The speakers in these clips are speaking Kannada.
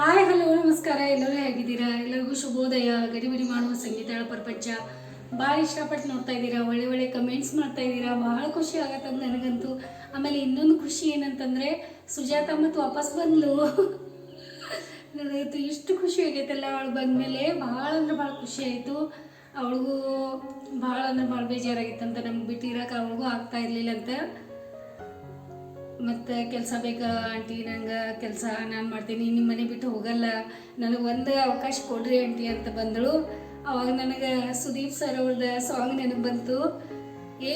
ಹಾಯ್ ಹಲೋ ನಮಸ್ಕಾರ. ಎಲ್ಲರೂ ಹೇಗಿದ್ದೀರಾ? ಎಲ್ಲರಿಗೂ ಶುಭೋದಯ. ಗಡಿಬಿಡಿ ಮಾಡುವ ಸಂಗೀತಗಳ ಪ್ರಪಂಚ. ಭಾಳ ಇಷ್ಟಪಟ್ಟು ನೋಡ್ತಾ ಇದ್ದೀರಾ? ಒಳ್ಳೆ ಒಳ್ಳೆ ಕಮೆಂಟ್ಸ್ ಮಾಡ್ತಾ ಇದ್ದೀರಾ? ಭಾಳ ಖುಷಿ ಆಗತ್ತಂತ ನನಗಂತೂ. ಆಮೇಲೆ ಇನ್ನೊಂದು ಖುಷಿ ಏನಂತಂದರೆ, ಸುಜಾತ ಮತ್ತು ವಾಪಸ್ ಬಂದ್ಲು. ನನಗಂತು ಇಷ್ಟು ಖುಷಿ ಆಗೈತಲ್ಲ ಅವಳು ಬಂದಮೇಲೆ. ಭಾಳ ಅಂದ್ರೆ ಭಾಳ ಖುಷಿ ಆಯಿತು. ಅವಳಿಗೂ ಭಾಳ ಅಂದ್ರೆ ಭಾಳ ಬೇಜಾರಾಗಿತ್ತಂತ ನಮ್ಗೆ ಬಿಟ್ಟಿರೋಕೆ ಅವಳಿಗೂ ಆಗ್ತಾ ಇರಲಿಲ್ಲ ಅಂತ. ಮತ್ತು ಕೆಲಸ ಬೇಕಾ ಆಂಟಿ, ನಂಗೆ ಕೆಲಸ ನಾನು ಮಾಡ್ತೀನಿ ನಿಮ್ಮ ಮನೆ ಬಿಟ್ಟು ಹೋಗಲ್ಲ, ನನಗೆ ಒಂದು ಅವಕಾಶ ಕೊಡ್ರಿ ಆಂಟಿ ಅಂತ ಬಂದಳು. ಅವಾಗ ನನಗೆ ಸುದೀಪ್ ಸರ್ ಅವ್ರದ್ದು ಸಾಂಗ್ ನೆನಪು ಬಂತು.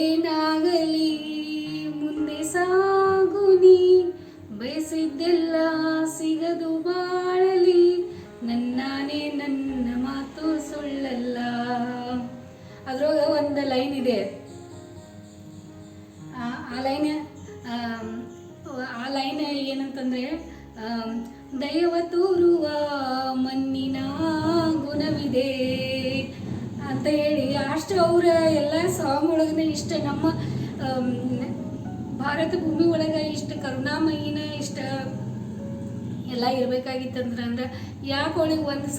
ಏನಾಗಲಿ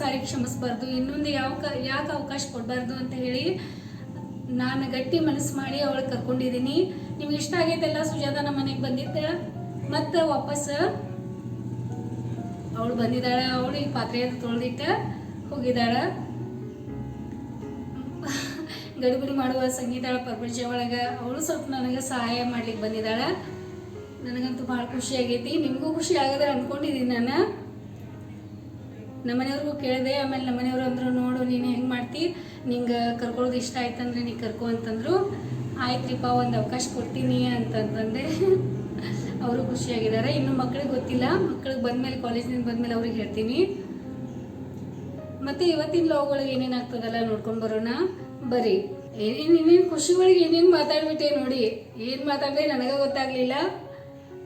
ಸಾರಿ ಕ್ಷಮಿಸ್ಬಾರ್ದು. ಇನ್ನೊಂದು ಯಾವ ಯಾಕೆ ಅವಕಾಶ ಕೊಡಬಾರ್ದು ಅಂತ ಹೇಳಿ ನಾನು ಗಟ್ಟಿ ಮನಸ್ಸು ಮಾಡಿ ಅವಳಿಗೆ ಕರ್ಕೊಂಡಿದ್ದೀನಿ. ನಿಮ್ಗೆ ಇಷ್ಟ ಆಗೈತೆಲ್ಲ ಸುಜಾತ ನಮ್ಮ ಮನೆಗೆ ಬಂದಿದ್ದೆ? ಮತ್ತೆ ವಾಪಸ್ ಅವಳು ಬಂದಿದ್ದಾಳೆ, ಅವಳು ಈ ಪಾತ್ರೆ ತೊಳೆದಿಟ್ಟು ಹೋಗಿದ್ದಾಳೆ. ಗಡಿಬಿಡಿ ಮಾಡುವ ಸಂಗೀತಾಳ ಪ್ರಪಂಚ ಒಳಗೆ ಅವಳು ಸ್ವಲ್ಪ ನನಗೆ ಸಹಾಯ ಮಾಡ್ಲಿಕ್ಕೆ ಬಂದಿದ್ದಾಳೆ. ನನಗಂತೂ ಭಾಳ ಖುಷಿ ಆಗೈತಿ. ನಿಮಗೂ ಖುಷಿ ಆಗದ್ರೆ ಅಂದ್ಕೊಂಡಿದ್ದೀನಿ ನಾನು. ನಮ್ಮನೆಯವ್ರಿಗೂ ಕೇಳಿದೆ, ಆಮೇಲೆ ನಮ್ಮನೆಯವರು ಅಂದರು, ನೋಡು, ನೀನು ಹೆಂಗೆ ಮಾಡ್ತಿ? ನಿಂಗೆ ಕರ್ಕೊಳ್ಳೋದು ಇಷ್ಟ ಆಯ್ತಂದ್ರೆ ನೀ ಕರ್ಕೊ ಅಂತಂದರು. ಆಯ್ತ್ರಿಪ್ಪ, ಒಂದು ಅವಕಾಶ ಕೊಡ್ತೀನಿ ಅಂತಂತಂದೆ. ಅವರು ಖುಷಿಯಾಗಿದ್ದಾರೆ. ಇನ್ನು ಮಕ್ಳಿಗೆ ಗೊತ್ತಿಲ್ಲ. ಮಕ್ಳಿಗೆ ಬಂದಮೇಲೆ, ಕಾಲೇಜಿನಿಂದ ಬಂದಮೇಲೆ ಅವ್ರಿಗೆ ಹೇಳ್ತೀನಿ. ಮತ್ತು ಇವತ್ತಿನ ಲಾಗ್ ಒಳಗೆ ಏನೇನು ಆಗ್ತದಲ್ಲ ನೋಡ್ಕೊಂಡು ಬರೋಣ. ಬರಿ ಏನೇನು ಇನ್ನೇನು ಖುಷಿಗಳಿಗೆ ಏನೇನು ಮಾತಾಡ್ಬಿಟ್ಟೆ ನೋಡಿ. ಏನು ಮಾತಾಡಿದೆ ನನಗೆ ಗೊತ್ತಾಗಲಿಲ್ಲ.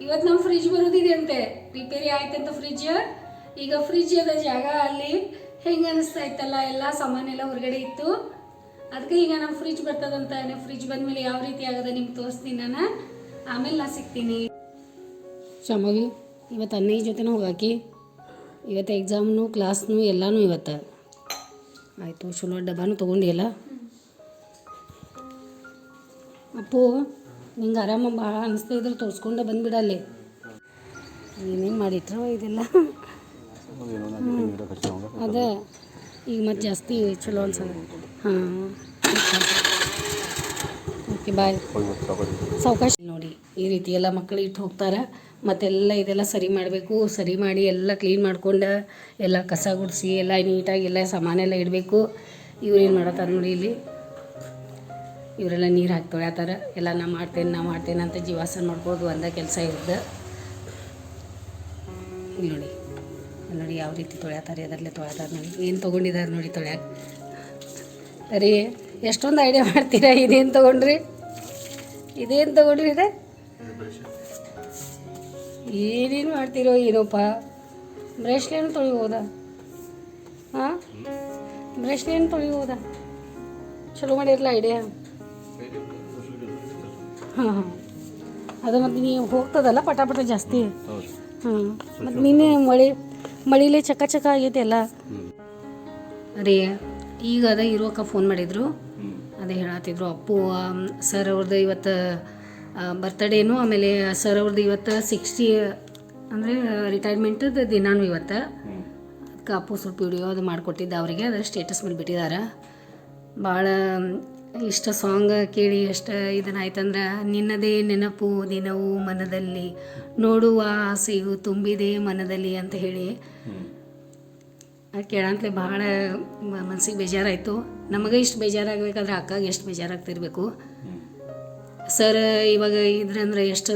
ಇವತ್ತು ನಮ್ಮ ಫ್ರಿಜ್ ಬರೋದಿದೆ ಅಂತೆ. ರಿಪೇರಿ ಆಯ್ತಂತ ಫ್ರಿಜ್ ಈಗ ಫ್ರಿಜ್ ಅದ ಜಾಗ ಅಲ್ಲಿ ಹೆಂಗೆ ಅನಿಸ್ತಾ ಇತ್ತಲ್ಲ, ಎಲ್ಲ ಸಾಮಾನೆಲ್ಲ ಹೊರಗಡೆ ಇತ್ತು. ಅದಕ್ಕೆ ಈಗ ನಮ್ಮ ಫ್ರಿಜ್ ಬರ್ತದಂತ ಫ್ರಿಜ್ ಬಂದಮೇಲೆ ಯಾವ ರೀತಿ ಆಗದ ನಿಮ್ಗೆ ತೋರಿಸ್ತೀನಿ ನಾನು. ಆಮೇಲೆ ನಾ ಸಿಗ್ತೀನಿ. ಶಾಮವಿ ಇವತ್ತು ಅನ್ನಯ್ಯ ಜೊತೆನೂ ಹೋಗಾಕಿ, ಇವತ್ತು ಎಕ್ಸಾಮ್ನು ಕ್ಲಾಸ್ನು ಎಲ್ಲನೂ ಇವತ್ತು. ಆಯಿತು, ಚಲೋ ಡಬ್ಬಾನು ತೊಗೊಂಡಿಲ್ಲ ಅಪ್ಪು, ನಿಂಗೆ ಆರಾಮ ಭಾಳ ಅನಿಸ್ತಾ ಇದ್ರೆ ತೋರಿಸ್ಕೊಂಡೆ ಬಂದ್ಬಿಡಲ್ಲಿ ಏನೇನು ಮಾಡಿಟ್ರವ ಇದೆಲ್ಲ? ಅದ, ಈಗ ಮತ್ತೆ ಜಾಸ್ತಿ ಚಲೋ ಅನ್ಸಲ್ಲ. ಹಾಂ. ಓಕೆ ಬಾಯ್ ಸಾವಕಾಶ ನೋಡಿ, ಈ ರೀತಿ ಎಲ್ಲ ಮಕ್ಕಳು ಇಟ್ಟು ಹೋಗ್ತಾರೆ. ಮತ್ತೆಲ್ಲ ಇದೆಲ್ಲ ಸರಿ ಮಾಡಬೇಕು. ಸರಿ ಮಾಡಿ ಎಲ್ಲ ಕ್ಲೀನ್ ಮಾಡ್ಕೊಂಡು, ಎಲ್ಲ ಕಸ ಗುಡಿಸಿ, ಎಲ್ಲ ನೀಟಾಗಿ ಎಲ್ಲ ಸಾಮಾನೆಲ್ಲ ಇಡಬೇಕು. ಇವ್ರು ಏನು ಮಾಡತ್ತಾರೆ ನೋಡಿ ಇಲ್ಲಿ. ಇವರೆಲ್ಲ ನೀರು ಹಾಕಿ ತೊಳ್ಯಾತಾರೆ ಎಲ್ಲ ನಾ ಮಾಡ್ತೇನೆ ನಾ ಮಾಡ್ತೇನೆ ಅಂತ ಜೀವಾಸನ ಮಾಡ್ಬೋದು ಅಂದ ಕೆಲಸ ಇರುತ್ತೆ ನೋಡಿ. ನೋಡಿ ಯಾವ ರೀತಿ ತೊಳ್ಯಾತಾರೆ ಅದರಲ್ಲೇ ತೊಳ್ಯಾತಾರೆ ನೋಡಿ. ಏನು ತೊಗೊಂಡಿದ್ದಾರೆ ನೋಡಿ ತೊಳ್ಯಾಕ ರೀ ಎಷ್ಟೊಂದು ಐಡಿಯಾ ಮಾಡ್ತೀರಾ? ಇದೇನು ತೊಗೊಂಡ್ರಿ? ಇದೇನು ತೊಗೊಂಡ್ರಿ ಇದೆ? ಏನೇನು ಮಾಡ್ತೀರೋ ಏನೋಪ್ಪ? ಬ್ರಷ್ಲೇನು ತೊಳಿಬೋದಾ? ಹಾಂ? ಬ್ರಷ್ಲೇನು ತೊಳಿಬೋದಾ? ಚಲೋ ಮಾಡಿರಲ್ಲ ಐಡಿಯಾ ಹಾಂ ಹಾಂ. ಅದು ಮತ್ತು ನೀವು ಹೋಗ್ತದಲ್ಲ ಪಟಾಪಟ ಪಟ ಜಾಸ್ತಿ? ಹಾಂ ಮತ್ತು ನಿನ್ನೆ ಮಳೆ ಮಳಿಲೇ ಚಕ ಚಕ ಆಗೈತೆ ಎಲ್ಲ ರೀ, ಈಗ ಅದ ಇರೋಕ ಫೋನ್ ಮಾಡಿದ್ರು. ಅದೇ ಹೇಳತ್ತಿದ್ರು ಅಪ್ಪು ಸರ್ ಅವ್ರದ್ದು ಇವತ್ತು ಬರ್ತಡೇನು ಆಮೇಲೆ ಸರ್ ಅವ್ರದ್ದು ಇವತ್ತು ಸಿಕ್ಸ್ಟಿ ಅಂದರೆ ರಿಟೈರ್ಮೆಂಟದ ದಿನಾನು ಇವತ್ತು. ಅದಕ್ಕೆ ಅಪ್ಪು ಸ್ವಲ್ಪ ವಿಡಿಯೋ ಅದು ಮಾಡಿಕೊಟ್ಟಿದ್ದ ಅವರಿಗೆ, ಅದರ ಸ್ಟೇಟಸ್ ಮೇಲೆ ಬಿಟ್ಟಿದ್ದಾರೆ ಭಾಳ ಇಷ್ಟ ಸಾಂಗ್ ಕೇಳಿ ಎಷ್ಟು ಇದನ್ನಾಯ್ತಂದ್ರೆ ನಿನ್ನದೇ ನೆನಪು ದಿನವೂ ಮನದಲ್ಲಿ, ನೋಡುವ ಆಸೆಯು ತುಂಬಿದೆ ಮನದಲ್ಲಿ ಅಂತ ಹೇಳಿ. ಕೇಳಂತಲೇ ಭಾಳ ಮನ್ಸಿಗೆ ಬೇಜಾರಾಯಿತು. ನಮಗೆ ಇಷ್ಟು ಬೇಜಾರಾಗಬೇಕಾದ್ರೆ ಅಕ್ಕಾಗೆ ಎಷ್ಟು ಬೇಜಾರಾಗ್ತಿರ್ಬೇಕು. ಸರ್, ಇವಾಗ ಇದ್ರಂದ್ರೆ ಎಷ್ಟು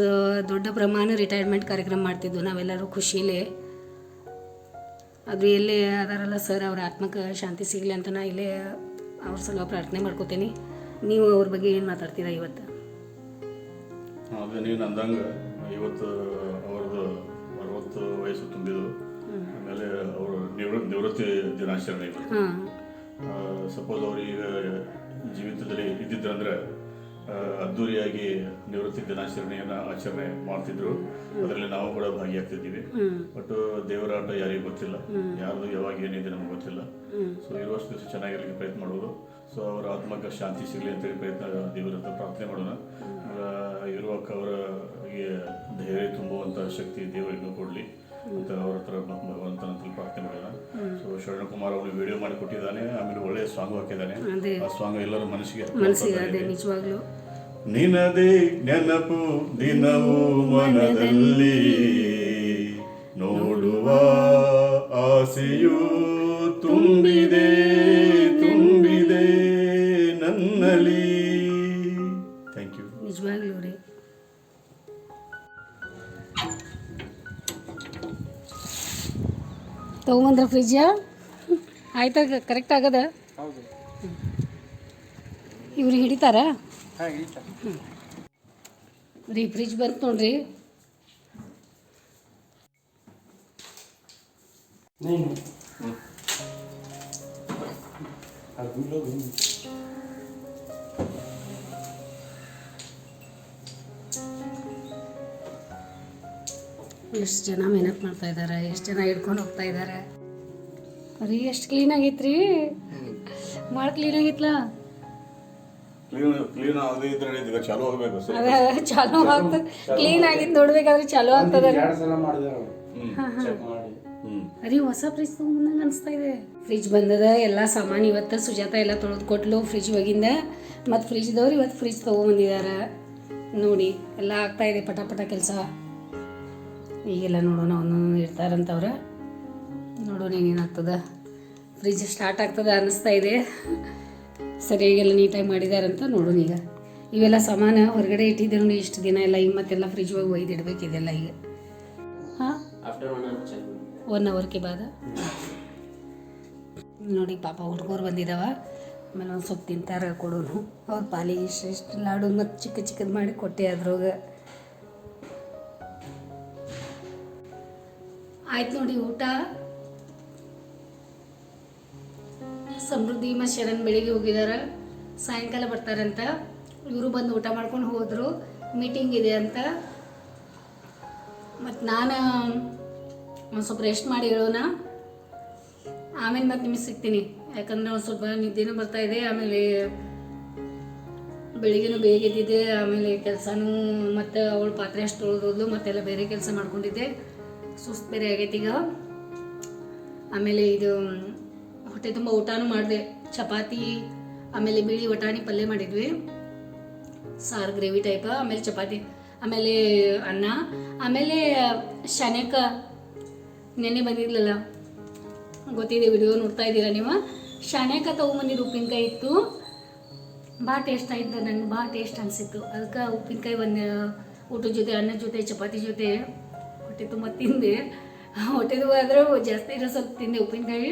ದೊಡ್ಡ ಪ್ರಮಾಣ ರಿಟೈರ್ಮೆಂಟ್ ಕಾರ್ಯಕ್ರಮ ಮಾಡ್ತಿದ್ವು ನಾವೆಲ್ಲರೂ ಖುಷಿಲೇ. ಅದು ಎಲ್ಲೇ ಅದಾರಲ್ಲ ಸರ್, ಅವ್ರ ಆತ್ಮಕ್ಕೆ ಶಾಂತಿ ಸಿಗಲಿ ಅಂತ ನಾ ಇಲ್ಲೇ ಅವ್ರ ಸಲ ಪ್ರಾರ್ಥನೆ ಮಾಡ್ಕೋತೀನಿ. ನೀವು ಅವ್ರ ಬಗ್ಗೆ ಏನು ಮಾತಾಡ್ತೀರಾ ಇವತ್ತು? ಅದೇ ನೀವು ಅಂದಂಗೆ ಇವತ್ತು ಅವ್ರದ್ದು ಅರವತ್ತು ವಯಸ್ಸು ತುಂಬಿದ್ರು ಆಮೇಲೆ ಅವರು ನಿವೃತ್ತಿ ನಿವೃತ್ತಿ ದಿನಾಚರಣೆ. ಸಪೋಸ್ ಅವ್ರು ಈಗ ಜೀವಿತದಲ್ಲಿ ಇದ್ದಿದ್ರಂದ್ರೆ ಅದ್ದೂರಿಯಾಗಿ ನಿವೃತ್ತಿ ದಿನಾಚರಣೆಯನ್ನು ಆಚರಣೆ ಮಾಡ್ತಿದ್ರು. ಅದರಲ್ಲಿ ನಾವು ಕೂಡ ಭಾಗಿಯಾಗ್ತಿದ್ದೀವಿ. ಬಟ್ ದೇವರ ಆಟ ಯಾರಿಗೂ ಗೊತ್ತಿಲ್ಲ. ಯಾರ್ದು ಯಾವಾಗ ಏನಿದೆ ನಮ್ಗೆ ಗೊತ್ತಿಲ್ಲ. ಸೊ ಇರುವಷ್ಟು ದಿವಸ ಚೆನ್ನಾಗಿರ್ಲಿಕ್ಕೆ ಪ್ರಯತ್ನ ಮಾಡೋದು. ಸೊ ಅವರ ಆತ್ಮಕ್ಕೆ ಶಾಂತಿ ಸಿಗಲಿ ಅಂತೇಳಿ ಪ್ರಯತ್ನ ದೇವರ ಹತ್ರ ಪ್ರಾರ್ಥನೆ ಮಾಡೋಣ. ಇರುವ ಅವರ ಅವರಿಗೆ ಧೈರ್ಯ ತುಂಬುವಂತಹ ಶಕ್ತಿ ದೇವರಿಗೂ ಕೊಡಲಿ. ಅಂತ ಅವ್ರ ಹತ್ರ ಭಗವಂತನ ಪ್ರಾರ್ಥನೆ ಮಾಡೋಣ ಕುಮಾರ್ ಅವರು ವಿಡಿಯೋ ಮಾಡಿ ಕೊಟ್ಟಿದ್ದಾನೆ ಆಮೇಲೆ ಒಳ್ಳೆಯ ಸಾಂಗ್ ಹಾಕಿದ್ದಾನೆ. ಆ ಸಾಂಗ್ ಎಲ್ಲರೂ ಮನಸ್ಸಿಗೆ ಮನಸ್ಸಿಗೆ ಅದೇ ನಿಜವಾಗ್ಲೂ. ನಿನದೇ ನೆನಪು ದಿನವೂ ಮನದಲ್ಲಿ ನೋಡುವ ಆಸೆಯು ತುಂಬಿದೆ ತುಂಬಿದೆ ನನ್ನಲ್ಲಿ. ಥ್ಯಾಂಕ್ ಯು ನಿಜವಾಗ್ಲೂ ರೀ. ತಗೊಂಬಂದ್ರ ಫ್ರಿಜ್ಜ ಆಯ್ತಾ? ಕರೆಕ್ಟ್ ಆಗದ? ಹೌದು ಇವ್ರು ಹಿಡಿತಾರ? ರೀ ಫ್ರಿಜ್ ಬಂತು ನೋಡ್ರಿ. ಎಷ್ಟು ಜನ ಮೆಹನತ್ ಮಾಡ್ತಾ ಇದ್ದಾರೆ ಎಷ್ಟು ಜನ ಹಿಡ್ಕೊಂಡು ಹೋಗ್ತಾ ಇದ್ದಾರೆ ರೀ ಎಷ್ಟು ಕ್ಲೀನ್ ಆಗೈತ್ರಿ? ಭಾಳ ಕ್ಲೀನ್ ಆಗಿತ್ಲ? ಕ್ಲೀನ್ ಕ್ಲೀನ್ ಆಗದೇ ಇದ್ರೆ ಈಗ ಚಾಲು ಆಗಬೇಕು ಸರ್ ಅದ ಚಾಲೂ ಆಗುತ್ತೆ ಕ್ಲೀನ್ ಆಗಿ ನೋಡಬೇಕಾದ್ರೆ ಚಾಲೂ ಆಗ್ತದೆ ಎರಡು ಸಲ ಮಾಡಿದೆ ಚೆಕ್ ಮಾಡಿ. ಹ್ಮ್. ಅರಿ ಹೊಸ ಫ್ರಿಜ್ ತೊಗೊಂಡಂಗೆ ಅನಿಸ್ತಾ ಇದೆ. ಫ್ರಿಜ್ ಬಂದದ ಎಲ್ಲ ಸಾಮಾನು ಇವತ್ತು ಸುಜಾತ ಎಲ್ಲ ತೊಳೆದು ಕೊಟ್ಲು ಫ್ರಿಜ್ ಒಗಿಂದ ಮತ್ತು ಫ್ರಿಜ್ದವ್ರು ಇವತ್ತು ಫ್ರಿಜ್ ತೊಗೊಂಬಂದಿದ್ದಾರೆ ನೋಡಿ ಎಲ್ಲ ಆಗ್ತಾ ಇದೆ ಪಟ ಪಟ ಕೆಲಸ. ಈಗೆಲ್ಲ ನೋಡೋಣ ಒಂದೊಂದು ಇರ್ತಾರಂತವ್ರ ನೋಡೋಣ ಏನೇನಾಗ್ತದ ಫ್ರಿಜ್ ಸ್ಟಾರ್ಟ್ ಆಗ್ತದ ಅನ್ನಿಸ್ತಾ ಇದೆ. ಸರಿಯಾಗೆಲ್ಲ ನೀಟಾಗಿ ಮಾಡಿದಾರಂತ ನೋಡೋಣ ಈಗ. ಇವೆಲ್ಲ ಸಾಮಾನು ಹೊರಗಡೆ ಇಟ್ಟಿದ್ದೆ ನೋಡಿ ಇಷ್ಟು ದಿನ ಎಲ್ಲ ಈಗ ಮತ್ತೆಲ್ಲ ಫ್ರಿಜ್ ಒಳಗೆ ಒಯ್ದಿಡ್ಬೇಕು ಇದೆಲ್ಲ ಈಗ. ಹಾಂ? ಒನ್ ಅವರ್ಗೆ ಬಾದ? ನೋಡಿ ಪಾಪ ಹುಡುಗರು ಬಂದಿದ್ದಾವ ಆಮೇಲೆ ಒಂದು ಸ್ವಲ್ಪ ತಿಂತಾರೆ ಕೊಡೋನು ಅವ್ರ ಪಾಲಿ ಇಷ್ಟು ಇಷ್ಟು ಲಾಡು ಮತ್ತು ಚಿಕ್ಕ ಚಿಕ್ಕದು ಮಾಡಿ ಕೊಟ್ಟೆ ಅದ್ರೊಳಗೆ. ಆಯ್ತು ನೋಡಿ ಊಟ. ಸಮೃದ್ಧಿ ಮತ್ತು ಶರಣ್ ಬೆಳಿಗ್ಗೆ ಹೋಗಿದ್ದಾರೆ ಸಾಯಂಕಾಲ ಬರ್ತಾರಂತ. ಇವರು ಬಂದು ಊಟ ಮಾಡ್ಕೊಂಡು ಹೋದರು. ಮೀಟಿಂಗ್ ಇದೆ ಅಂತ. ಮತ್ತು ನಾನು ಒಂದು ಸ್ವಲ್ಪ ರೆಸ್ಟ್ ಮಾಡಿ ಹೇಳೋಣ. ಆಮೇಲೆ ಮತ್ತೆ ನಿಮಗೆ ಸಿಗ್ತೀನಿ. ಯಾಕಂದ್ರೆ ಒಂದು ಸ್ವಲ್ಪ ನಿದ್ದೆನೂ ಬರ್ತಾ ಇದೆ, ಆಮೇಲೆ ಬೆಳಿಗ್ಗೆನೂ ಬೇಗ ಎದ್ದಿದ್ದೆ, ಆಮೇಲೆ ಕೆಲಸನೂ ಮತ್ತು ಅವಳು ಪಾತ್ರೆ ಅಷ್ಟು ತೊಳೆದೋದ್ಲು, ಮತ್ತೆಲ್ಲ ಬೇರೆ ಕೆಲಸ ಮಾಡ್ಕೊಂಡಿದ್ದೆ. ಸುಸ್ತು ಬೇರೆ ಆಗೈತೆ ಈಗ. ಆಮೇಲೆ ಇದು ಹೊಟ್ಟೆ ತುಂಬ ಊಟನೂ ಮಾಡಿದೆ. ಚಪಾತಿ, ಆಮೇಲೆ ಬಿಳಿ ವಟಾಣಿ ಪಲ್ಯ ಮಾಡಿದ್ವಿ. ಸಾರು, ಗ್ರೇವಿ ಟೈಪ್ ಆಮೇಲೆ ಚಪಾತಿ, ಆಮೇಲೆ ಅನ್ನ, ಆಮೇಲೆ ಶನಕ. ನೆನ್ನೆ ಬಂದಿದ್ಲಲ್ಲ, ಗೊತ್ತಿದೆ, ವಿಡಿಯೋ ನೋಡ್ತಾ ಇದ್ದೀರಾ ನೀವು? ಶನಕ ತೊಗೊಂಬಂದಿದ್ದು ಉಪ್ಪಿನಕಾಯಿ ಇತ್ತು. ಭಾಳ ಟೇಸ್ಟ್ ಆಯ್ತು ನನಗೆ ಭಾಳ ಟೇಸ್ಟ್ ಅನಿಸಿತ್ತು. ಅದಕ್ಕೆ ಉಪ್ಪಿನಕಾಯಿ ಒಂದು, ಊಟದ ಜೊತೆ, ಅನ್ನದ ಜೊತೆ, ಚಪಾತಿ ಜೊತೆ, ಹೊಟ್ಟೆ ತುಂಬ ತಿಂದೆ. ಹೊಟ್ಟೆ ತುಂಬ ಆದ್ರೆ ಜಾಸ್ತಿ ಇರೋ ಸ್ವಲ್ಪ ತಿಂದೆ ಉಪ್ಪಿನಕಾಯಿ.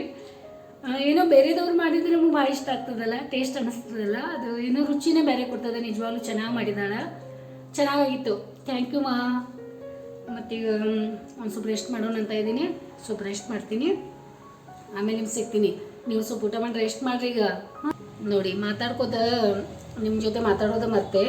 ಏನೋ ಬೇರೆದವ್ರು ಮಾಡಿದ್ರೆ ನಮ್ಗೆ ಭಾಳ ಇಷ್ಟ ಆಗ್ತದಲ್ಲ ಟೇಸ್ಟ್ ಅನ್ನಿಸ್ತದಲ್ಲ ಅದು ಏನೋ ರುಚಿನೇ ಬೇರೆ ಕೊಡ್ತದೆ, ನಿಜವಾಗ್ಲೂ ಚೆನ್ನಾಗಿ ಮಾಡಿದಾಳ. ಚೆನ್ನಾಗಾಗಿತ್ತು. ಥ್ಯಾಂಕ್ ಯು ಮಾ. ಮತ್ತೀಗ ಒಂದು ಸ್ವಲ್ಪ ರೆಸ್ಟ್ ಮಾಡೋಣ ಅಂತ ಇದ್ದೀನಿ. ಸ್ವಲ್ಪ ರೆಸ್ಟ್ ಮಾಡ್ತೀನಿ. ಆಮೇಲೆ ನಿಮ್ಗೆ ಸಿಗ್ತೀನಿ. ನೀವು ಸ್ವಲ್ಪ ಊಟ ಮಾಡಿ ರೆಸ್ಟ್ ಮಾಡ್ರಿ ಈಗ. ನೋಡಿ ಮಾತಾಡ್ಕೋತ ನಿಮ್ಮ ಜೊತೆ ಮಾತಾಡೋದು ಮತ್ತೆ.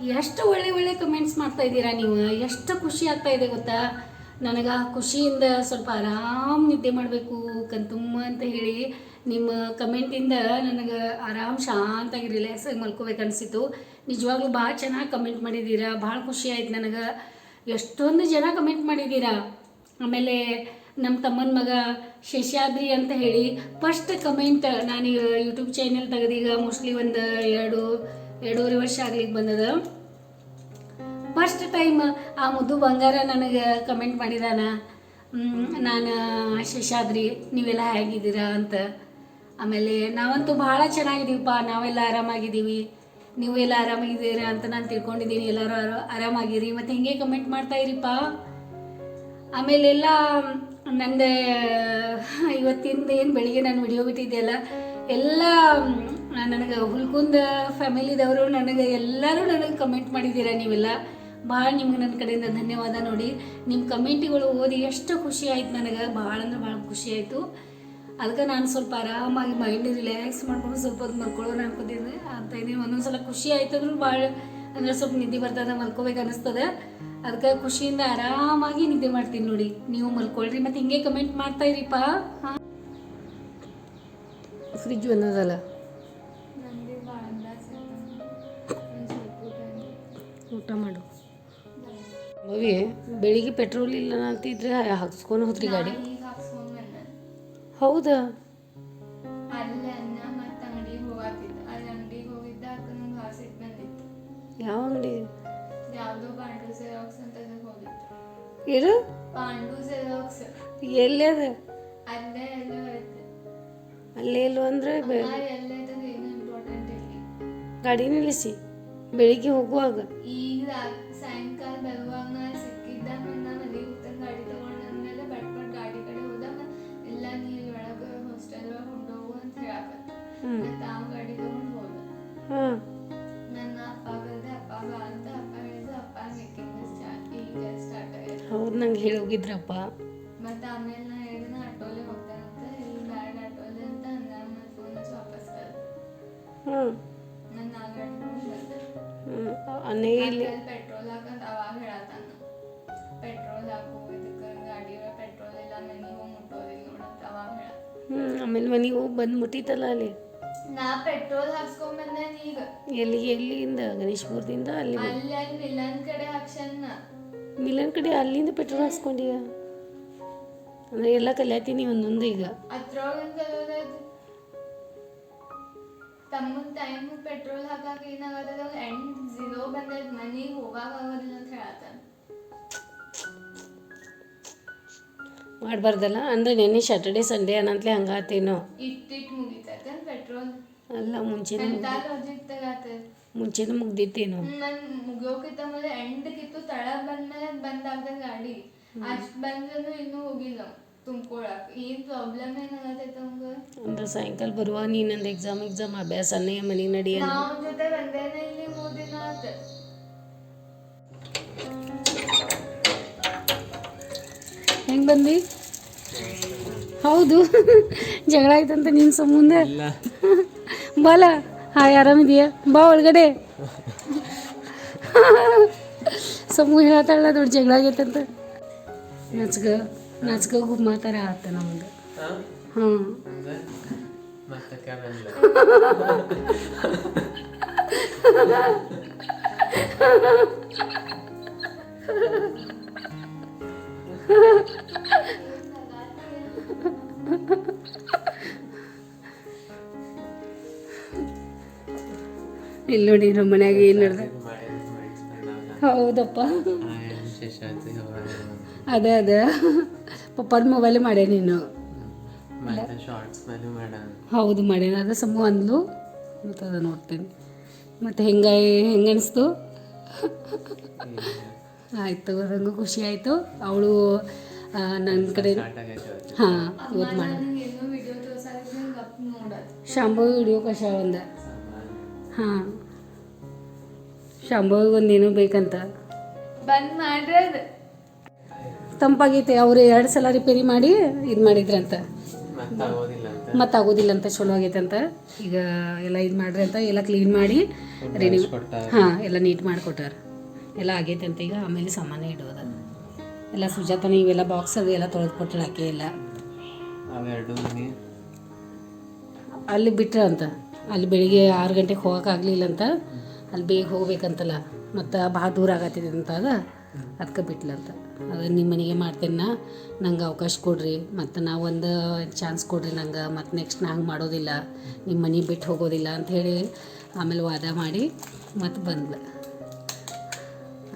ಎಷ್ಟು ಒಳ್ಳೆ ಒಳ್ಳೆ ಕಮೆಂಟ್ಸ್ ಮಾಡ್ತಾ ಇದ್ದೀರಾ ನೀವು. ಎಷ್ಟು ಖುಷಿ ಆಗ್ತಾ ಇದೆ ಗೊತ್ತಾ? ನನಗೆ ಆ ಖುಷಿಯಿಂದ ಸ್ವಲ್ಪ ಆರಾಮ್ ನಿದ್ದೆ ಮಾಡಬೇಕು. ಕಣ್ತುಂಬ ಅಂತ ಹೇಳಿ ನಿಮ್ಮ ಕಮೆಂಟಿಂದ ನನಗೆ ಆರಾಮ್ ಶಾಂತಾಗಿ ರಿಲ್ಯಾಕ್ಸ್ ಆಗಿ ಮಲ್ಕೋಬೇಕು ಅನಿಸಿತು ನಿಜವಾಗ್ಲೂ ಭಾಳ ಚೆನ್ನಾಗಿ ಕಮೆಂಟ್ ಮಾಡಿದ್ದೀರಾ ಭಾಳ ಖುಷಿ ಆಯ್ತು ನನಗೆ. ಎಷ್ಟೊಂದು ಜನ ಕಮೆಂಟ್ ಮಾಡಿದ್ದೀರಾ. ಆಮೇಲೆ ನಮ್ಮ ತಮ್ಮನ ಮಗ ಶಶಾದ್ರಿ ಅಂತ ಹೇಳಿ ಫಸ್ಟ್ ಕಮೆಂಟ್ ನಾನೀಗ ಯೂಟ್ಯೂಬ್ ಚಾನೆಲ್ ತೆಗೆದೀಗ ಮೋಸ್ಟ್ಲಿ ಒಂದು ಎರಡು, ಎರಡೂವರೆ ವರ್ಷ ಆಗ್ಲಿಕ್ಕೆ ಬಂದದ. ಫಸ್ಟ್ ಟೈಮ್ ಆ ಮುದ್ದು ಬಂಗಾರ ನನಗೆ ಕಮೆಂಟ್ ಮಾಡಿದಾನ. ನಾನು ಶಶಾದ್ರಿ ನೀವೆಲ್ಲ ಹೇಗಿದ್ದೀರಾ ಅಂತ. ಆಮೇಲೆ ನಾವಂತೂ ಭಾಳ ಚೆನ್ನಾಗಿದ್ದೀವಪ್ಪ, ನಾವೆಲ್ಲ ಆರಾಮಾಗಿದ್ದೀವಿ. ನೀವು ಎಲ್ಲ ಆರಾಮಾಗಿದ್ದೀರಾ ಅಂತ ನಾನು ತಿಳ್ಕೊಂಡಿದ್ದೀನಿ, ಎಲ್ಲರೂ ಆರ, ಆರಾಮಾಗಿರಿ, ಮತ್ತು ಹಿಂಗೆ ಕಮೆಂಟ್ ಮಾಡ್ತಾ ಇರಿಪ್ಪ. ಆಮೇಲೆಲ್ಲ, ನಂದು, ಇವತ್ತಿಂದ ಏನು ಬೆಳಿಗ್ಗೆ ನಾನು ವಿಡಿಯೋ ಬಿಟ್ಟಿದ್ದೆಲ್ಲ ಎಲ್ಲ ನನಗೆ ಹುಲ್ಕುಂದ ಫ್ಯಾಮಿಲಿದವರು ನನಗೆ ಎಲ್ಲರೂ ನನಗೆ ಕಮೆಂಟ್ ಮಾಡಿದ್ದೀರಾ ನೀವೆಲ್ಲ. ಭಾಳ ನಿಮ್ಗೆ ನನ್ನ ಕಡೆಯಿಂದ ಧನ್ಯವಾದ ನೋಡಿ. ನಿಮ್ಮ ಕಮೆಂಟ್ಗಳು ಓದಿ ಎಷ್ಟು ಖುಷಿ ಆಯ್ತು ನನಗೆ. ಭಾಳ ಅಂದ್ರೆ ಭಾಳ ಖುಷಿ ಆಯಿತು. ಅದಕ್ಕೆ ನಾನು ಸ್ವಲ್ಪ ಆರಾಮಾಗಿ ಮೈಂಡ್ ರಿಲ್ಯಾಕ್ಸ್ ಮಾಡ್ಕೊಂಡು ಸ್ವಲ್ಪ ಹೊತ್ತು ಮಲ್ಕೊಳ್ಳೋಣ ಅನ್ಕೋತಿದ್ದೆ ಅಂತ ಇದೀನಿ ಒಂದೊಂದ್ಸಲ ಖುಷಿ ಆಯ್ತು ಅಂದ್ರೂ ಭಾಳ ಅಂದ್ರೆ ಸ್ವಲ್ಪ ನಿದ್ದೆ ಬರ್ತದೆ ಮಲ್ಕೋಬೇಕು ಅನಿಸ್ತದೆ. ಅದಕ್ಕೆ ಖುಷಿಯಿಂದ ಆರಾಮಾಗಿ ನಿದ್ದೆ ಮಾಡ್ತೀನಿ ನೋಡಿ. ನೀವು ಮಲ್ಕೊಳ್ರಿ. ಮತ್ತು ಹಿಂಗೆ ಕಮೆಂಟ್ ಮಾಡ್ತಾ ಇರಿಪ್ಪ. ಹಾಂ. ಫ್ರಿಜ್ ಅನ್ನೋದಲ್ಲ? ಊಟ ಮಾಡಿ. ಭವಿ ಬೆಳಿಗ್ಗೆ ಪೆಟ್ರೋಲ್ ಇಲ್ಲ ಅಂತಿದ್ರೆ ಹಾಕ್ಸ್ಕೊಂಡು ಹೋದ್ರಿ ಗಾಡಿ? ಹೌದಾ? ಯಾವ ಅಂಗಡಿ? ಇರು ಎಲ್ಲಿ ಅದ? ಅಲ್ಲೇ ಇಲ್ವ ಅಂದ್ರೆ ಇಲ್ಲಿ. ಗಾಡಿ ನಿಲ್ಲಿಸಿ. ಬೆಳಿಗ್ಗೆ ಹೋಗುವಾಗ. ಈಗ ಸಾಯಂಕಾಲ ಬರುವಾಗ ನಾ ಸಿಕ್ಕಿದ್ದ ನಾನು ಮನೆಗೆ ಹೋಗ್ತಾನೆ ಗಾಡಿ ತಗೊಂಡಾದ್ಮೇಲೆ ಬಟ್ ಬಟ್ ಗಾಡಿ ಕಡೆ ಹೋದಾಗ ಇಲ್ಲ ನೀ ಇಲ್ಲಿ ಒಳಗೆ ಹಾಸ್ಟೆಲ್ ಒಳಗೆ ಹೊಂಡೋಗು ಅಂತ ಹೇಳಕತ್ತ. ಮತ್ತೆ ಆ ಗಾಡಿ ತಗೊಂಡು ಹೋದ. ನನ್ನ ಅಪ್ಪ ಬಲ್ದೆ ಅಪ್ಪ ಬಾ ಅಂತ ಅಪ್ಪ ಹೇಳಿದ ಅಪ್ಪ ಮೇಕಿಂಗ್ ಸ್ಟಾರ್ಟ್ ಈಗ ಸ್ಟಾರ್ಟ್ ಆಗಿದೆ ಹೌದು ನಂಗೆ ಹೇಳಿ ಹೋಗಿದ್ರಪ್ಪ. ಮತ್ತೆ ಆಮೇಲೆ ನಾ ಹೇಳಿದ ಆಟೋಲೆ ಹೋಗ್ತಾನಂತ ಇಲ್ಲಿ ಬ್ಯಾಡ ಆಟೋಲೆ ಅಂತ ಅಂದ ಮತ್ತೆ ಫೋನ್ ಹಚ್ಚಿ ವಾಪಸ್ ಕಳ್ದ ಹ್ಞೂ ನನ್ನ ಆ ಗಾಡಿ ತಗೊಂಡು ಬಂದೆ. ಹ್ಞೂ ಅನ್ನೇ ಇಲ್ಲಿ ಆಮೇಲೆ ಮನೆಗೆ ಹೋಗಿ ಬಂದು ಮುಟ್ಟಿತಲ್ಲ ಅಲ್ಲಿ? ನಾ ಪೆಟ್ರೋಲ್ ಹಾಕ್ಸ್ಕೊಂಡ್ ಬಂದೆ ಈಗ. ಎಲ್ಲಿ ಎಲ್ಲಿಂದ ಗಣೇಶ್ಪುರದಿಂದ ಅಲ್ಲಿ ಅಲ್ಲಿ ಅಲ್ಲಿ ಮಿಲನ್ ಕಡೆ ಹಾಕ್ಸನ್ನ ಮಿಲನ್ ಕಡೆ ಅಲ್ಲಿಂದ ಪೆಟ್ರೋಲ್ ಹಾಕ್ಸ್ಕೊಂಡಿಯ? ಅಂದ್ರೆ ಎಲ್ಲ ಕಲಿಯತ್ತೀನಿ ಒಂದೊಂದು ಈಗ. ಅದ್ರೊಳಗಿಂದ ತಮ್ಮನ್ ಟೈಮ್ ಪೆಟ್ರೋಲ್ ಹಾಕಾಕ ಏನಾಗತ್ತದ ಎಂಡ್ ಝೀರೋ ಬಂದೈತಿ ಮನೆಗೆ ಹೋಗಾಕ ಆಗೋದಿಲ್ಲ ಅಂತ ಹೇಳತ್ತಾನ. ಮಾಡಬಾರ್ದಲ್ಲ? ಅಂದರೆ ನೆನ್ನೆ ಸ್ಯಾಟರ್ಡೆ ಸಂಡೇ ಅನ್ನಂತಲೇ ಹಂಗಾತೇನೋ ಪೆಟ್ರೋಲ್ ಅಲ್ಲ ಮುಂಚೆನೇ ಮುಂಚೆನೂ ಮುಗ್ದಿತ್ತೇನೋ ನನ್ ಮುಗಿಯೋಕಿತ್ತ ಮೇಲೆ ಎಂಡ್ ಕಿತ್ತು ತಳ ಬಂದ್ಮೇಲೆ ಬಂದಾಗ ಗಾಡಿ. ಅಷ್ಟು ಬಂದ್ರೂ ಇನ್ನೂ ಹೋಗಿಲ್ಲ. ತುಂಬ್ಕೊಳಕ್. ಏನ್ ಪ್ರಾಬ್ಲಮ್ ಏನಾಗತೈತೆ ಅವಂಗ ಅಂದ್ರೆ ಸಾಯಂಕಾಲ ಬರುವ ನೀ ನಂದು ಎಕ್ಸಾಮ್ ಎಕ್ಸಾಮ್ ಅಭ್ಯಾಸ ಅನ್ನೇ ಮನೆ ನಡಿಯ ನಾವ್ ಜೊತೆ ಬಂದೇನೆ ಇಲ್ಲಿ ಮೂರು ದಿನ ಆತ. ಹೆಂಗೆ ಬಂದಿ ಹೌದು. ಜಗಳ ಆಯ್ತಂತ ನಿನ್ನ ಸಂಬಂಧ? ಬಾಲ, ಹಾಯ್, ಆರಾಮಿದೆಯಾ? ಬಾ ಒಳಗಡೆ. ಸಮೂಹ ಹೇಳತ್ತಾಳ ದೊಡ್ಡ ಜಗಳ ಆಗೈತಂತ. ನಾಚ್ಕ ನಾಚ್ಕ ಗುಮ್ಮ ಥರ ಆತ ನಮ್ದು ಹಾಂ. ಮತ್ತೆ ಇಲ್ಲಿ ನೋಡಿ ನಮ್ಮ ಮನ್ಯಾಗ ಏನು ನಡೆದ ಹೌದಪ್ಪ. ಅದೇ ಅದೇ. ಪಪ್ಪನ ಮೊಬೈಲ್ ಮಾಡೇ ನೀನು. ಹೌದು ಮಾಡ್ಯಾನ ಅದ ಸಮೂ ಅಂದ್ಲು. ಮತ್ತು ಅದ ನೋಡ್ತೀನಿ. ಮತ್ತು ಹೆಂಗ ಹೆಂಗೆ ಅನಿಸ್ತು? ಆಯ್ತು ಅದಂಗ ಖುಷಿ ಆಯಿತು. ಅವಳು ನನ್ನ ಕಡೆ. ಹಾಂ ಇವತ್ತು ಮಾಡಿ. ವಿಡಿಯೋ ಶಾಂಭವಿ ಕಷ ಒಂದ. ಹಾಂ. ಶಾಂಭವಿ ಒಂದೇನು ಬೇಕಂತ? ಬಂದ್ ಮಾಡ್ರಿ ಅದು. ತಂಪಾಗೈತೆ ಅವರು ಎರಡು ಸಲ ರಿಪೇರಿ ಮಾಡಿ ಇದು ಮಾಡಿದ್ರಂತ. ಮತ್ತೆ ಆಗೋದಿಲ್ಲ ಅಂತ ಚಲೋ ಆಗೈತೆ ಅಂತ ಈಗ ಎಲ್ಲ ಇದು ಮಾಡ್ರಿ ಅಂತ ಎಲ್ಲ ಕ್ಲೀನ್ ಮಾಡಿ ರೆಡಿ ಹಾಂ ಎಲ್ಲ ನೀಟ್ ಮಾಡಿಕೊಟ್ಟಾರ. ಎಲ್ಲ ಆಗೈತೆ ಅಂತ ಈಗ ಆಮೇಲೆ ಸಾಮಾನು ಇಡೋದು. ಎಲ್ಲ ಸುಜಾತನ ಇವೆಲ್ಲ ಬಾಕ್ಸ್ ಅದು ಎಲ್ಲ ತೊಳೆದು ಕೊಟ್ಟರು ಆಕೆ ಎಲ್ಲ ಅಲ್ಲಿ ಬಿಟ್ರ ಅಂತ ಅಲ್ಲಿ ಬೆಳಿಗ್ಗೆ ಆರು ಗಂಟೆಗೆ ಹೋಗೋಕ್ಕಾಗಲಿಲ್ಲ ಅಂತ ಅಲ್ಲಿ ಬೇಗ ಹೋಗ್ಬೇಕಂತಲ್ಲ, ಮತ್ತು ಭಾಳ ದೂರ ಆಗತ್ತಿದೆ ಅಂತಾಗ ಅದಕ್ಕೆ ಬಿಟ್ಲಂತ. ಅದು ನಿಮ್ಮ ಮನೆಗೆ ಮಾಡ್ತೇನೆ ನಾ, ನಂಗೆ ಅವಕಾಶ ಕೊಡ್ರಿ, ಮತ್ತು ನಾವು ಒಂದು ಚಾನ್ಸ್ ಕೊಡ್ರಿ ನಂಗೆ ಮತ್ತು ನೆಕ್ಸ್ಟ್ ನಾ ಹಂಗೆ ಮಾಡೋದಿಲ್ಲ ನಿಮ್ಮ ಮನೆ ಬಿಟ್ಟು ಹೋಗೋದಿಲ್ಲ ಅಂತ ಹೇಳಿ ಆಮೇಲೆ ವಾದ ಮಾಡಿ ಮತ್ತು ಬಂದ್ಲು.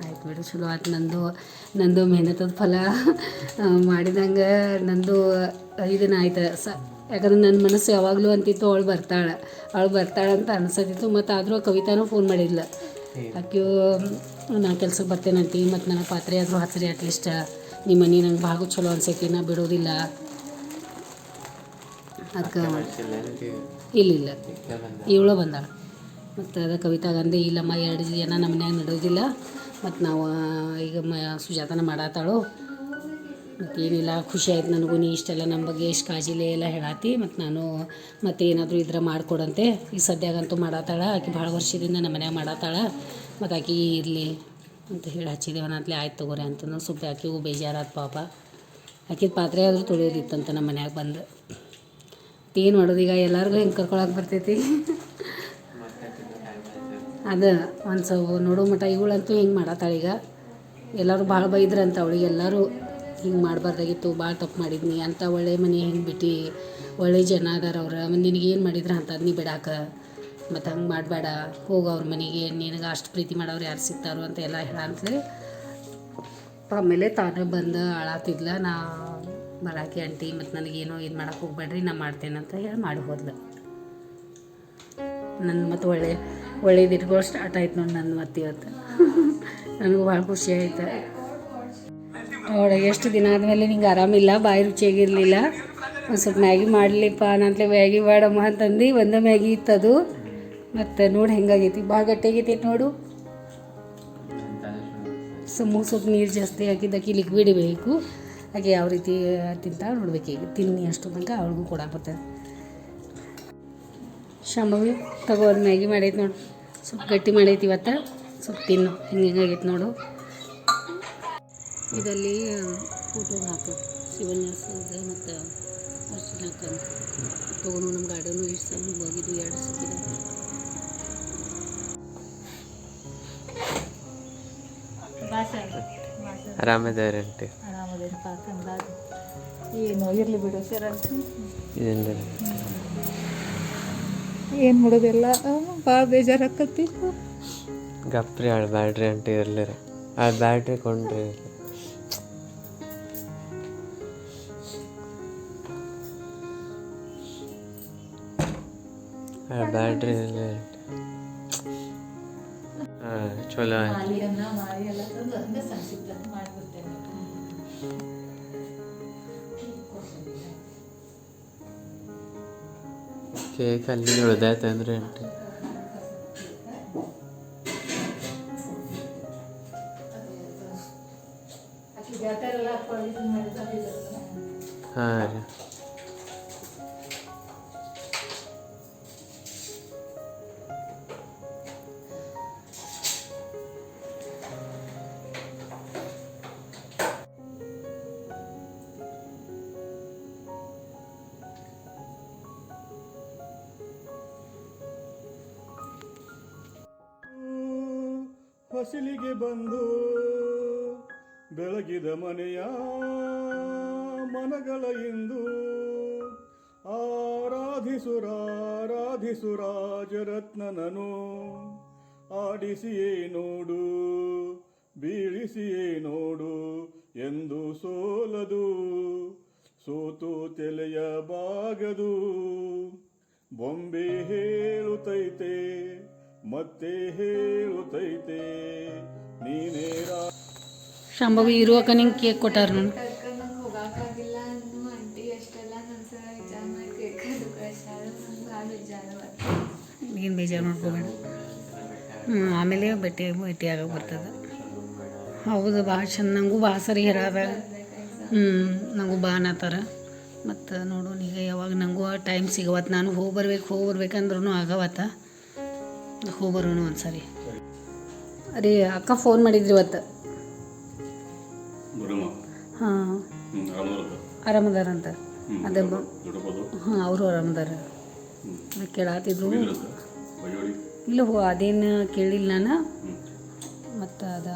ಆಯ್ತು ಬಿಡು ಚಲೋ ಆಯ್ತು ನಂದು ನಂದು ಮೆಹನತದ ಫಲ ಮಾಡಿದಂಗೆ ನಂದು ಇದನ್ನ ಆಯ್ತು ಸ ಯಾಕಂದ್ರೆ ನನ್ನ ಮನಸ್ಸು ಯಾವಾಗಲೂ ಅಂತಿತ್ತು ಅವಳು ಬರ್ತಾಳೆ. ಅವಳು ಬರ್ತಾಳೆ ಅಂತ ಅನ್ಸತ್ತಿತ್ತು ಮತ್ತು ಆದರೂ ಕವಿತಾನೂ ಫೋನ್ ಮಾಡಿದ್ಲ. ಆಕೆ ನಾ ಕೆಲ್ಸಕ್ಕೆ ಬರ್ತೇನಂತಿ ಮತ್ತು ನನ್ನ ಪಾತ್ರೆ ಆದರೂ ಹಚ್ಚ್ರಿ ಅಟ್ಲೀಸ್ಟ್ ನಿಮ್ಮ ಮನೆ ನಂಗೆ ಭಾಳ ಚಲೋ ಅನ್ಸೈತಿ ನಾ ಬಿಡೋದಿಲ್ಲ. ಅದಕ್ಕೆ ಇಲ್ಲ ಇಲ್ಲ. ಇವಳು ಬಂದಾಳೆ. ಮತ್ತು ಅದ ಕವಿತಾಗಂದೆ ಇಲ್ಲಮ್ಮ ಎರಡು ಜನ ನಮ್ಮ ಮನ್ಯಾಗ ನಡೆಯೋದಿಲ್ಲ. ಮತ್ತು ನಾವು ಈಗ ಮ ಸುಜಾತನ ಮಾಡತ್ತಾಳು ಮತ್ತೇನಿಲ್ಲ, ಖುಷಿ ಆಯ್ತು ನನಗೂ, ನೀ ಇಷ್ಟೆಲ್ಲ ನಮ್ಮ ಬಗ್ಗೆ ಎಷ್ಟು ಕಾಜಿಲೆ ಎಲ್ಲ ಹೇಳಾತಿ ಮತ್ತು ನಾನು ಮತ್ತೆ ಏನಾದರೂ ಇದ್ರೆ ಮಾಡಿಕೊಡಂತೆ. ಈ ಸದ್ಯಾಗಂತೂ ಮಾಡತ್ತಾಳ ಆಕೆ ಭಾಳ ವರ್ಷದಿಂದ ನಮ್ಮ ಮನ್ಯಾಗ ಮಾಡತ್ತಾಳ ಮತ್ತು ಆಕೆ ಇರಲಿ ಅಂತ ಹೇಳಿ ಹಚ್ಚಿದೇವನ ಆಯ್ತು ತಗೋರಿ ಅಂತಂದು ಸುಬ್ಬ ಆಕೆಗೂ ಬೇಜಾರಾದ ಪಾಪ. ಆಕಿದ ಪಾತ್ರೆ ಆದರೂ ತೊಳೆಯೋದಿತ್ತಂತ ನಮ್ಮ ಮನ್ಯಾಗ ಬಂದು. ಏನು ಮಾಡೋದು ಈಗ, ಎಲ್ಲರಿಗೂ ಹೆಂಗೆ ಕರ್ಕೊಳಕ್ಕೆ ಬರ್ತೈತಿ? ಅದು, ಒಂದು ಸ್ವಲ್ಪ ನೋಡೋ ಮಟ್ಟ ಇವಳಂತೂ ಹಿಂಗೆ ಮಾಡತ್ತಾಳೀಗ ಎಲ್ಲರೂ ಭಾಳ ಬೈದ್ರಂತ ಅವಳಿಗೆ, ಎಲ್ಲರೂ ಹಿಂಗೆ ಮಾಡಬಾರ್ದಾಗಿತ್ತು ಭಾಳ ತಪ್ಪು ಮಾಡಿದ್ನಿ, ಅಂತ ಒಳ್ಳೆ ಮನೆ ಹಿಂಗೆ ಬಿಟ್ಟು, ಒಳ್ಳೆ ಜನ ಅದಾರ ನಿನಗೆ ಏನು ಮಾಡಿದ್ರ ಅಂತ ನೀ ಬಿಡಾಕ. ಮತ್ತು ಹಂಗೆ ಮಾಡಬೇಡ ಹೋಗು ಅವ್ರ ಮನೆಗೆ, ನಿನಗೆ ಅಷ್ಟು ಪ್ರೀತಿ ಮಾಡೋರು ಯಾರು ಸಿಗ್ತಾರೋ ಅಂತ ಎಲ್ಲ ಹೇಳಂತಲೇ, ಆಮೇಲೆ ತಾನೇ ಬಂದು ಅಳಾತಿದ್ಲ ನಾ ಬರಾಕಿ ಆಂಟಿ, ಮತ್ತು ನನಗೇನೋ ಇದು ಮಾಡಕ್ಕೆ ಹೋಗ್ಬೇಡ್ರಿ ನಾ ಮಾಡ್ತೇನೆ ಅಂತ ಹೇಳಿ ಮಾಡಿ ಹೋದ್ಲು. ನನ್ನ ಮತ್ತು ಒಳ್ಳೆ ಒಳ್ಳೆ ದಿನಗಳು ಸ್ಟಾರ್ಟ್ ಆಯ್ತು ನೋಡಿ ನನ್ನ ಮತ್ತೆ ಇವತ್ತು. ನನಗೂ ಭಾಳ ಖುಷಿ ಆಯ್ತು. ಅವಳ ಎಷ್ಟು ದಿನ ಆದಮೇಲೆ ನಿಂಗೆ ಆರಾಮಿಲ್ಲ, ಬಾಯಿ ರುಚಿಯಾಗಿರಲಿಲ್ಲ. ಒಂದು ಸ್ವಲ್ಪ ಮ್ಯಾಗಿ ಮಾಡಲಿಪ್ಪ ನಂತಲೇ ಮ್ಯಾಗಿ ಮಾಡಮ್ಮ ಅಂತಂದು ಒಂದೇ ಮ್ಯಾಗಿ ಇತ್ತದು. ಮತ್ತು ನೋಡಿ ಹೆಂಗಾಗೈತಿ ಭಾಳ ಗಟ್ಟಿಯಾಗೈತಿ ನೋಡು. ಸುಮ್ಮ ಸ್ವಲ್ಪ ನೀರು ಜಾಸ್ತಿ ಹಾಕಿದ್ದಕ್ಕೆ ಲಿಕ್ವಿಡ್ ಬೇಕು. ಹಾಗೆ ಯಾವ ರೀತಿ ತಿಂತ ನೋಡ್ಬೇಕು ಈಗ. ತಿನ್ನಿ ಅಷ್ಟು ತನಕ, ಅವ್ರಿಗೂ ಕೊಡಕ್ಕೆ ಬರ್ತದೆ. ಶಂಭವಿ, ತಗೋ ಮ್ಯಾಗಿ ಮಾಡೈತಿ ನೋಡು. ಸ್ವಲ್ಪ ಗಟ್ಟಿ ಮಾಡೈತಿ ಇವತ್ತು. ಸ್ವಲ್ಪ ತಿನ್ನು, ಹಿಂಗೆ ಹೆಂಗಾಗೈತಿ ನೋಡು. ಇದಲ್ಲಿ ಫೋಟೋ ಹಾಕು. ಶಿವನ ಸರ್ದು ಮತ್ತು ಅರ್ಶಿನ ಹಾಕೋದು ತೊಗೊಂಡು ನಮ್ಮ ಗಾರ್ಡನು ಇಷ್ಟು ಸಲ ಹೋಗಿದ್ದು ಎರಡು ಸಿಕ್ಕಿದೆ ಆರಾಮದವ್ರಂತೆ. ಏನು ಇರಲಿ ಬಿಡು ಸರ್ ಇದರಿಂದ ಏನು ಮಾಡೋದೆಲ್ಲ? ಭಾಳ ಬೇಜಾರಾಕತ್ತಿ ಗಪ್ರಿ ಅಂತ ಅಂಟಿ ಇರ್ಲಿರ ಆಳ್ಬ್ಯಾಡ್ರಿ ಕೊಂಡ್ರಿ. ಆಳ್ಬ್ಯಾಡ್ರಿ ಇರ್ಲಿ ಹಾಂ ಚಲೋ ಆಯ್ತು. ಕೇಕ್ ಅಲ್ಲಿ ಉಳ್ದಾಯ್ತಂದ್ರೆ ಅಂಟಿ ಹಾಂ ರೀ. ಬೆಳಗಿದ ಮನೆಯ ಮನಗಳ ಇಂದು. ಆರಾಧಿಸುರಾರಾಧಿಸುರಾಜರತ್ನನನು ಆಡಿಸಿಯೇ ನೋಡು, ಬೀಳಿಸಿಯೇ ನೋಡು ಎಂದು ಸೋಲದು. ಸೋತು ತೆಲೆಯ ಬಾಗದು. ಬೊಂಬೆ ಹೇಳುತ್ತೈತೆ ಮತ್ತೆ ಹೇಳುತ್ತೈತೆ ನೀನೇ ರಾ ಶಾಂಭವಿ ಇರುವಾಗ ನಿಂಗೆ ಕೇಕ್ ಕೊಟ್ಟಾರ ಬರ್ತದೆ ಏನು ಬೇಜಾರು ಮಾಡ್ಕೋಬೇಡ. ಹ್ಞೂ ಆಮೇಲೆ ಭೇಟಿ ಭೇಟಿ ಆಗಕ್ಕೆ ಬರ್ತದೆ. ಹೌದು ಭಾಳ ಚಂದ ನನಗೂ ಭಾಳ ಸರಿ ಹೇಳದ. ಹ್ಞೂ ನನಗೂ ಬಾ ಅನ್ನತ್ತಾರ. ಮತ್ತು ನೋಡು ಈಗ ಯಾವಾಗ ನನಗೂ ಟೈಮ್ ಸಿಗವತ್ತು ನಾನು ಹೋಗಿ ಬರ್ಬೇಕು ಹೋಗಿ ಬರ್ಬೇಕಂದ್ರೂ ಆಗವತ್ತ. ಹೋಗಿ ಬರೋಣ ಒಂದು ಸರಿ ಅರೇ ಅಕ್ಕ ಫೋನ್ ಮಾಡಿದ್ರಿ ಇವತ್ತು. ಆರಾಮದಾರಂತ ಅದೇ ಹಾಂ ಅವರು ಆರಾಮದಾರ. ಕೇಳಾತಿದ್ರು. ಇಲ್ಲ ಹೋ ಅದೇನು ಕೇಳಿಲ್ಲ ನಾನು. ಮತ್ತು ಅದ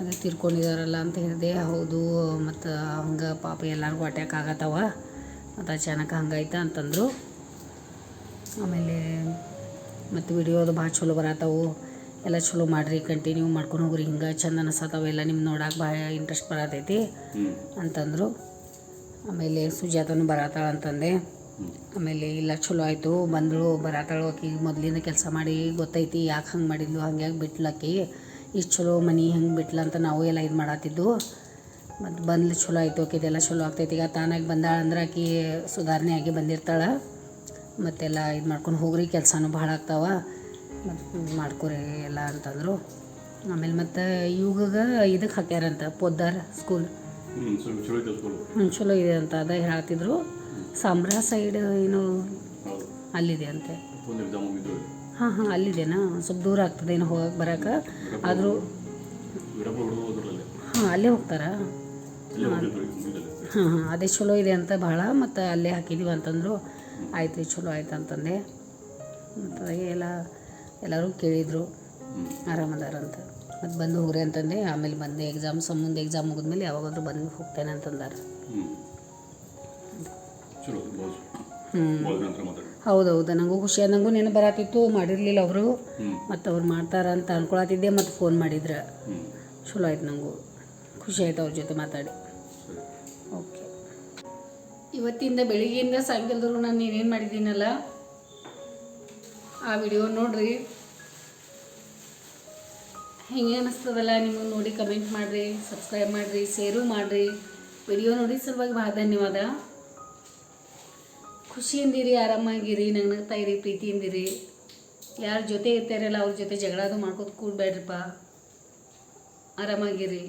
ಅದೇ ತೀರ್ಕೊಂಡಿದಾರಲ್ಲ ಅಂತ ಹೇಳಿದೆ ಹೌದು ಮತ್ತು ಹಂಗೆ ಪಾಪ ಎಲ್ಲರಿಗೂ ಅಟ್ಯಾಕ್ ಆಗತ್ತವ. ಮತ್ತು ಅಚಾನಕ್ ಹಂಗಾಯ್ತ ಅಂತಂದರು. ಆಮೇಲೆ ಮತ್ತು ವಿಡಿಯೋದು ಭಾಳ ಚಲೋ ಬರತ್ತವು. ಎಲ್ಲ ಚಲೋ ಮಾಡಿರಿ ಕಂಟಿನ್ಯೂ ಮಾಡ್ಕೊಂಡು ಹೋಗ್ರಿ. ಹಿಂಗೆ ಚಂದ ಅನಿಸತ್ತವ ಎಲ್ಲ ನಿಮ್ಮ ನೋಡಕ್ಕೆ ಭಾಳ ಇಂಟ್ರೆಸ್ಟ್ ಬರತೈತಿ. ಅಂತಂದರು. ಆಮೇಲೆ ಸುಜಾತನು ಬರತ್ತಾಳ ಅಂತಂದೆ. ಆಮೇಲೆ ಇಲ್ಲ ಚಲೋ ಆಯಿತು ಬಂದಳು ಬರತ್ತಾಳು ಆಕಿ. ಮೊದಲಿಂದ ಕೆಲಸ ಮಾಡಿ ಗೊತ್ತೈತಿ ಯಾಕೆ ಹಂಗೆ ಮಾಡಿದ್ಲು ಹಂಗೆ ಯಾಕೆ ಬಿಟ್ಲು ಆಕಿ. ಇಷ್ಟು ಚಲೋ ಮನೆ ಹೆಂಗೆ ಬಿಟ್ಲ ಅಂತ ನಾವು ಎಲ್ಲ ಇದು ಮಾಡತ್ತಿದ್ದು ಮತ್ತು ಬಂದ್ಲು ಚಲೋ ಆಯಿತು ಆಕಿದೆಲ್ಲ ಚಲೋ ಆಗ್ತೈತಿ. ಈಗ ತಾನಾಗಿ ಬಂದಾಳ ಅಂದ್ರೆ ಆಕಿ ಸುಧಾರಣೆ ಆಗಿ ಬಂದಿರ್ತಾಳೆ. ಮತ್ತೆಲ್ಲ ಇದು ಮಾಡ್ಕೊಂಡು ಹೋಗ್ರಿ ಕೆಲಸನೂ ಭಾಳ ಆಗ್ತಾವ. ಮತ್ತು ಮಾಡ್ಕೊರಿ ಎಲ್ಲ ಅಂತಂದರು. ಆಮೇಲೆ ಮತ್ತು ಇವಾಗ ಇದಕ್ಕೆ ಹಾಕ್ಯಾರಂತ ಪೊದ್ದಾರ ಸ್ಕೂಲ್ ಹ್ಞೂ ಚಲೋ ಇದೆ ಅಂತ ಅದ ಹೇಳ್ತಿದ್ರು. ಸಾಂಬ್ರಾ ಸೈಡ್ ಏನು ಅಲ್ಲಿದೆ ಅಂತೆ. ಹಾಂ ಹಾಂ ಅಲ್ಲಿದೆನಾ? ಸ್ವಲ್ಪ ದೂರ ಆಗ್ತದೆ ಏನು ಹೋಗಕ್ಕೆ ಬರೋಕೆ. ಆದರೂ ಹಾಂ ಅಲ್ಲೇ ಹೋಗ್ತಾರಾ. ಹಾಂ ಹಾಂ ಅದೇ ಚಲೋ ಇದೆ ಅಂತ ಭಾಳ ಮತ್ತು ಅಲ್ಲೇ ಹಾಕಿದ್ದೀವಿ ಅಂತಂದರು. ಆಯ್ತು ಚಲೋ ಆಯ್ತು ಅಂತಂದೆ. ಮತ್ತು ಎಲ್ಲ ಎಲ್ಲರೂ ಕೇಳಿದರು ಆರಾಮದಾರ ಅಂತ. ಮತ್ತು ಬಂದು ಹೋಗ್ರಿ ಅಂತಂದೆ ಆಮೇಲೆ ಬಂದೆ. ಎಕ್ಸಾಮ್ ಸಂಬಂಧ ಎಕ್ಸಾಮ್ ಮುಗಿದ್ಮೇಲೆ ಯಾವಾಗಾದರೂ ಬಂದು ಹೋಗ್ತೇನೆ ಅಂತಂದಾರೆ. ಹೌದೌದು ನನಗೂ ಖುಷಿ ನನಗೂ ನೆನಪು ಬರತ್ತಿತ್ತು ಮಾಡಿರಲಿಲ್ಲ ಅವರು. ಮತ್ತು ಅವ್ರು ಮಾಡ್ತಾರ ಅಂತ ಅನ್ಕೊಳತಿದ್ದೆ ಮತ್ತು ಫೋನ್ ಮಾಡಿದ್ರೆ. ಚಲೋ ಆಯ್ತು ನನಗೂ ಖುಷಿ ಆಯ್ತು ಅವ್ರ ಜೊತೆ ಮಾತಾಡಿ. ಓಕೆ. ಇವತ್ತಿಂದ ಬೆಳಿಗ್ಗೆಯಿಂದ ಸಾಯಂಕಾಲದವರೆಗೂ ನಾನು ಏನೇನು ಮಾಡಿದ್ದೀನಲ್ಲ? ಆ ವಿಡಿಯೋ ನೋಡ್ರಿ. ಹೆಂಗೆ ಅನ್ನಿಸ್ತದಲ್ಲ ನಿಮಗೆ ನೋಡಿ ಕಮೆಂಟ್ ಮಾಡಿರಿ, ಸಬ್ಸ್ಕ್ರೈಬ್ ಮಾಡಿರಿ, ಶೇರು ಮಾಡಿರಿ. ವಿಡಿಯೋ ನೋಡಿ ಸಲುವಾಗಿ ಭಾಳ ಧನ್ಯವಾದ. ಖುಷಿಯಿಂದಿರಿ, ಆರಾಮಾಗಿರಿ ನಗ್ನಗ್ತಾ ಇರಿ ಪ್ರೀತಿಯಿಂದಿರಿ. ಯಾರ ಜೊತೆ ಇರ್ತಾರಲ್ಲ, ಅವ್ರ ಜೊತೆ ಜಗಳದು ಮಾಡ್ಕೊತ ಕೂಡಬೇಡ್ರಿಪ್ಪ. ಆರಾಮಾಗಿರಿ.